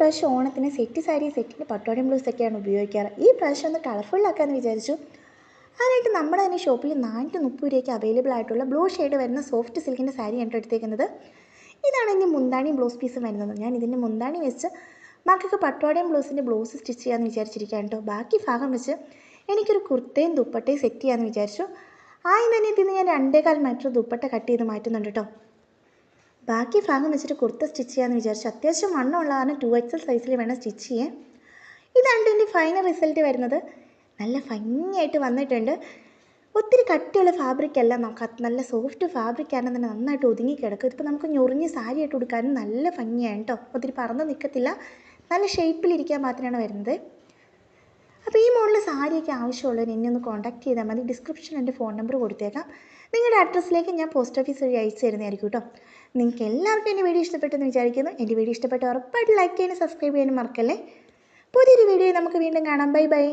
പ്രാവശ്യം ഓണത്തിന് സെറ്റ് സാരി സെറ്റിന്റെ പട്ടോടിയും ബ്ലൗസൊക്കെയാണ് ഉപയോഗിക്കാറ്. ഈ പ്രാവശ്യം ഒന്ന് കളർഫുള്ളാക്കാമെന്ന് വിചാരിച്ചു. അതിനായിട്ട് നമ്മുടെ തന്നെ ഷോപ്പിൽ നാനൂറ്റി മുപ്പത് രൂപയ്ക്ക് അവൈലബിൾ ആയിട്ടുള്ള ബ്ലൂ ഷെയ്ഡ് വരുന്ന സോഫ്റ്റ് സിൽക്കിന്റെ സാരി ആണ് എടുത്തേക്കുന്നത്. ഇതാണ് ഇനി മുന്താണിയും ബ്ലൗസ് പീസും വരുന്നത്. ഞാൻ ഇതിന്റെ മുന്താണി വെച്ച് മക്കൾക്ക് പട്ടോടയും ബ്ലൗസിന്റെ ബ്ലൗസ് സ്റ്റിച്ച് ചെയ്യാമെന്ന് വിചാരിച്ചിരിക്കുകയാണ് കേട്ടോ. ബാക്കി ഭാഗം വെച്ച് എനിക്കൊരു കുർത്തയും ദുപ്പട്ടയും സെറ്റ് ചെയ്യാമെന്ന് വിചാരിച്ചു. ആയി തന്നെ ഇതിന് ഞാൻ രണ്ടേകാൽ മീറ്റർ ദുപ്പട്ട കട്ട് ചെയ്ത് മാറ്റുന്നുണ്ട് കേട്ടോ. ബാക്കി ഭാഗം വെച്ചിട്ട് കുർത്ത സ്റ്റിച്ച് ചെയ്യാമെന്ന് വിചാരിച്ചു. അത്യാവശ്യം വണ്ണമുള്ള കാരണം ടു എക്സൽ സൈസിൽ വേണം സ്റ്റിച്ച് ചെയ്യാൻ. ഇതാണ് എന്റെ ഫൈനൽ റിസൾട്ട് വരുന്നത്. നല്ല ഭംഗിയായിട്ട് വന്നിട്ടുണ്ട്. ഒത്തിരി കട്ടിയുള്ള ഫാബ്രിക് അല്ല. നമുക്ക് നല്ല സോഫ്റ്റ് ഫാബ്രിക് ആണ് തന്നെ നന്നായിട്ട് ഒതുങ്ങി കിടക്കും. ഇതിപ്പോൾ നമുക്ക് ഞൊറിഞ്ഞ് സാരി ആയിട്ട് കൊടുക്കാനും നല്ല ഭംഗിയാണ് കേട്ടോ. ഒത്തിരി പറന്ന് നിൽക്കത്തില്ല നല്ല ഷേപ്പിലിരിക്കാൻ മാത്രമാണ് വരുന്നത്. മോഡൽ സാരിയൊക്കെ ആവശ്യമുള്ളവർ എന്നെ ഒന്ന് കോൺടാക്ട് ചെയ്താൽ മതി. ഡിസ്ക്രിപ്ഷൻ എന്റെ ഫോൺ നമ്പർ കൊടുത്തേക്കാം. നിങ്ങളുടെ അഡ്രസ്സിലേക്ക് ഞാൻ പോസ്റ്റ് ഓഫീസ് വഴി അയച്ചു തരുന്നതായിരിക്കും കേട്ടോ. നിങ്ങൾക്ക് എല്ലാവർക്കും എന്റെ വീഡിയോ ഇഷ്ടപ്പെട്ടെന്ന് വിചാരിക്കുന്നു. എന്റെ വീഡിയോ ഇഷ്ടപ്പെട്ട ഉറപ്പായിട്ട് ലൈക്ക് ചെയ്യാനും സബ്സ്ക്രൈബ് ചെയ്യാനും മറക്കല്ലേ. പുതിയൊരു വീഡിയോ നമുക്ക് വീണ്ടും കാണാം. Bye bye